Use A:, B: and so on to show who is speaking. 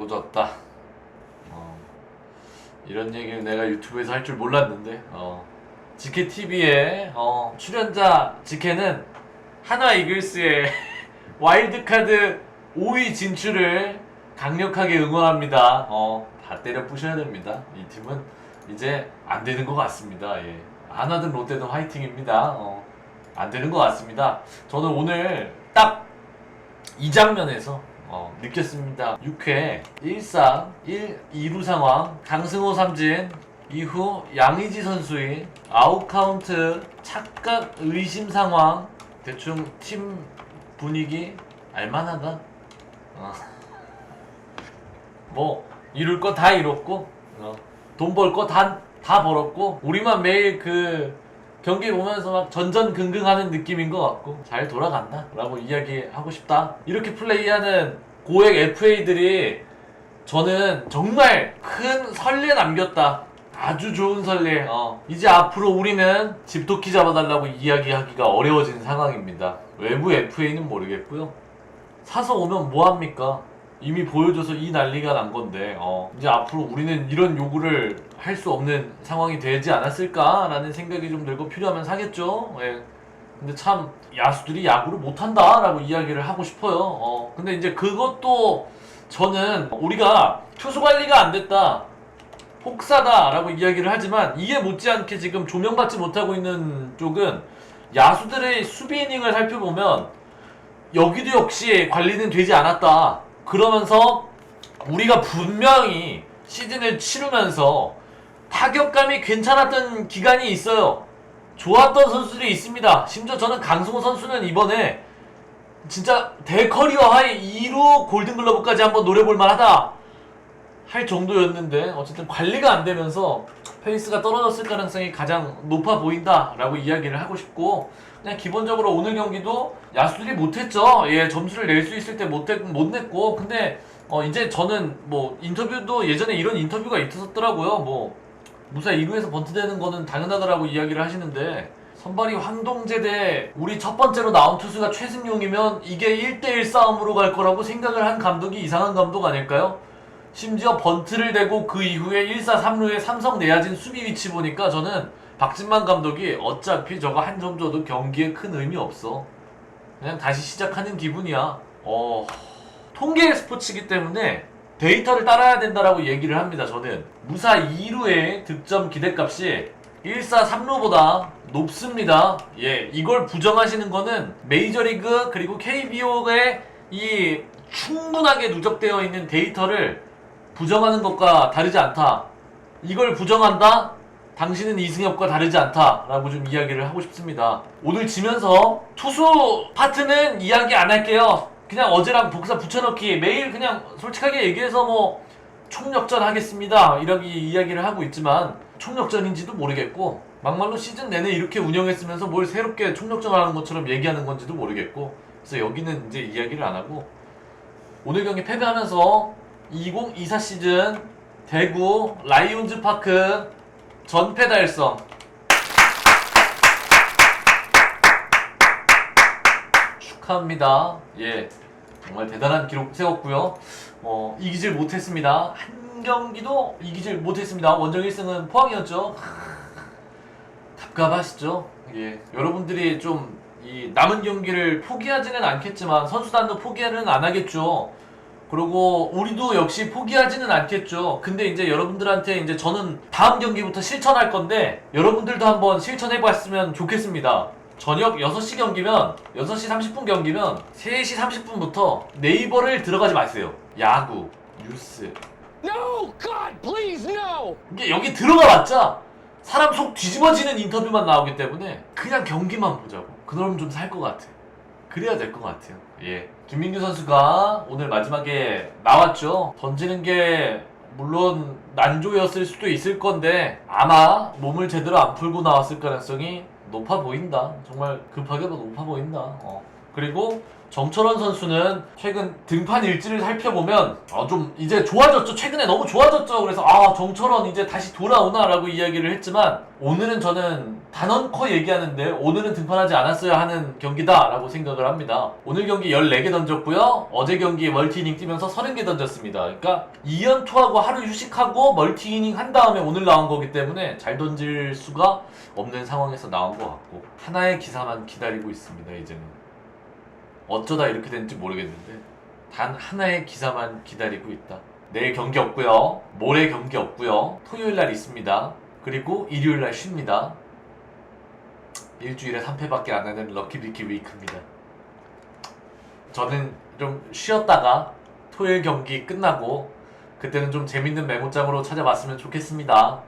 A: 꼬졌다. 어, 이런 얘기를 내가 유튜브에서 할 줄 몰랐는데 어, 지케 TV의 어, 출연자 지케는 하나 이글스의 와일드카드 5위 진출을 강력하게 응원합니다. 어, 다 때려 부셔야 됩니다. 이 팀은 이제 안 되는 것 같습니다. 예. 하나든 롯데든 화이팅입니다. 어, 안 되는 것 같습니다. 저는 오늘 딱 이 장면에서 어, 느꼈습니다. 6회 1사 1, 2루 상황 강승호 삼진 이후 양의지 선수의 아웃 카운트 착각 의심 상황 대충 팀 분위기 알만하다. 어. 뭐 이룰 거 다 이뤘고 어. 돈벌 거 다 다 벌었고 우리만 매일 그 경기 보면서 막 전전긍긍하는 느낌인 것 같고 잘 돌아간다 라고 이야기하고 싶다. 이렇게 플레이하는 고액 FA들이 저는 정말 큰 선례 남겼다. 아주 좋은 선례 어. 이제 앞으로 우리는 집도끼 잡아달라고 이야기하기가 어려워진 상황입니다. 외부 FA는 모르겠고요. 사서 오면 뭐합니까 이미 보여줘서 이 난리가 난 건데 어, 이제 앞으로 우리는 이런 요구를 할 수 없는 상황이 되지 않았을까라는 생각이 좀 들고 필요하면 사겠죠. 예. 근데 참 야수들이 야구를 못한다라고 이야기를 하고 싶어요. 어, 근데 이제 그것도 저는 우리가 투수 관리가 안 됐다. 폭사다라고 이야기를 하지만 이게 못지않게 지금 조명받지 못하고 있는 쪽은 야수들의 수비 이닝을 살펴보면 여기도 역시 관리는 되지 않았다. 그러면서 우리가 분명히 시즌을 치르면서 타격감이 괜찮았던 기간이 있어요. 좋았던 선수들이 있습니다. 심지어 저는 강승호 선수는 이번에 진짜 대커리어 하이 2루 골든글러브까지 한번 노려볼 만하다 할 정도였는데 어쨌든 관리가 안 되면서 페이스가 떨어졌을 가능성이 가장 높아 보인다라고 이야기를 하고 싶고 그냥 기본적으로 오늘 경기도 야수들이 못했죠. 예, 점수를 낼 수 있을 때 못했 못 냈고 근데 어 이제 저는 뭐 인터뷰도 예전에 이런 인터뷰가 있었더라고요. 뭐 무사 2루에서 번트되는 거는 당연하다라고 이야기를 하시는데 선발이 황동재 대 우리 첫 번째로 나온 투수가 최승용이면 이게 1대1 싸움으로 갈 거라고 생각을 한 감독이 이상한 감독 아닐까요? 심지어 번트를 대고 그 이후에 1사 3루에 삼성 내야진 수비 위치 보니까 저는 박진만 감독이 어차피 저거 한 점 줘도 경기에 큰 의미 없어. 그냥 다시 시작하는 기분이야. 어, 통계 스포츠이기 때문에 데이터를 따라야 된다라고 얘기를 합니다. 저는 무사 2루의 득점 기대값이 1사 3루보다 높습니다. 예, 이걸 부정하시는 거는 메이저리그 그리고 KBO의 이 충분하게 누적되어 있는 데이터를 부정하는 것과 다르지 않다. 이걸 부정한다? 당신은 이승엽과 다르지 않다라고 좀 이야기를 하고 싶습니다. 오늘 지면서 투수 파트는 이야기 안 할게요. 그냥 어제랑 복사 붙여넣기 매일 그냥 솔직하게 얘기해서 뭐 총력전 하겠습니다. 이렇게 이야기를 하고 있지만 총력전인지도 모르겠고 막말로 시즌 내내 이렇게 운영했으면서 뭘 새롭게 총력전 하는 것처럼 얘기하는 건지도 모르겠고 그래서 여기는 이제 이야기를 안 하고 오늘 경기 패배하면서 2024 시즌 대구 라이온즈 파크 전패 달성. 축하합니다. 예. 정말 대단한 기록 세웠고요. 어, 이기질 못했습니다. 한 경기도 이기질 못했습니다. 원정 1승은 포항이었죠. 답답하시죠? 예. 여러분들이 좀 이 남은 경기를 포기하지는 않겠지만 선수단도 포기는 안 하겠죠. 그리고 우리도 역시 포기하지는 않겠죠. 근데 이제 여러분들한테 이제 저는 다음 경기부터 실천할 건데 여러분들도 한번 실천해 봤으면 좋겠습니다. 저녁 6시 경기면 6시 30분 경기면 3시 30분부터 네이버를 들어가지 마세요. 야구, 뉴스.
B: No! God, please, no!
A: 이게 여기 들어가봤자 사람 속 뒤집어지는 인터뷰만 나오기 때문에 그냥 경기만 보자고. 그럼 좀 살 것 같아. 그래야 될 것 같아요. 예. 김민규 선수가 오늘 마지막에 나왔죠. 던지는 게 물론 난조였을 수도 있을 건데 아마 몸을 제대로 안 풀고 나왔을 가능성이 높아 보인다. 정말 급하게 높아 보인다. 어. 그리고 정철원 선수는 최근 등판 일지를 살펴보면 어, 좀 이제 좋아졌죠. 최근에 너무 좋아졌죠. 그래서 아 정철원 이제 다시 돌아오나라고 이야기를 했지만 오늘은 저는 단언커 얘기하는데 오늘은 등판하지 않았어야 하는 경기다라고 생각을 합니다. 오늘 경기 14개 던졌고요. 어제 경기에 멀티이닝 뛰면서 30개 던졌습니다. 그러니까 2연투하고 하루 휴식하고 멀티이닝 한 다음에 오늘 나온 거기 때문에 잘 던질 수가 없는 상황에서 나온 것 같고 하나의 기사만 기다리고 있습니다. 이제는 어쩌다 이렇게 됐는지 모르겠는데 단 하나의 기사만 기다리고 있다. 내일 경기 없고요. 모레 경기 없고요. 토요일 날 있습니다. 그리고 일요일 날 쉽니다. 일주일에 3패밖에 안 하는 럭키비키 위크입니다. 저는 좀 쉬었다가 토요일 경기 끝나고 그때는 좀 재밌는 메모장으로 찾아봤으면 좋겠습니다.